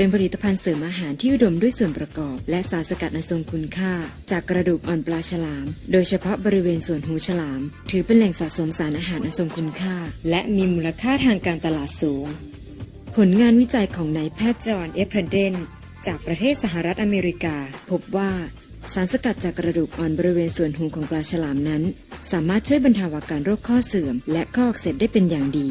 เป็นผลิตภัณฑ์เสริมอาหารที่อุดมด้วยส่วนประกอบ และสารสกัดอันทรงคุณค่า จากกระดูกอ่อนปลาฉลาม โดยเฉพาะบริเวณส่วนหูฉลาม ถือเป็นแหล่งสะสมสารอาหารอันทรงคุณค่า และมีมูลค่าทางการตลาดสูง ผลงานวิจัยของนายแพทย์จอห์นเอฟรเดนจากประเทศสหรัฐอเมริกา พบว่าสารสกัดจากกระดูกอ่อนบริเวณส่วนหูของปลาฉลามนั้น สามารถช่วยบรรเทาอาการโรคข้อเสื่อม และข้ออักเสบได้เป็นอย่างดี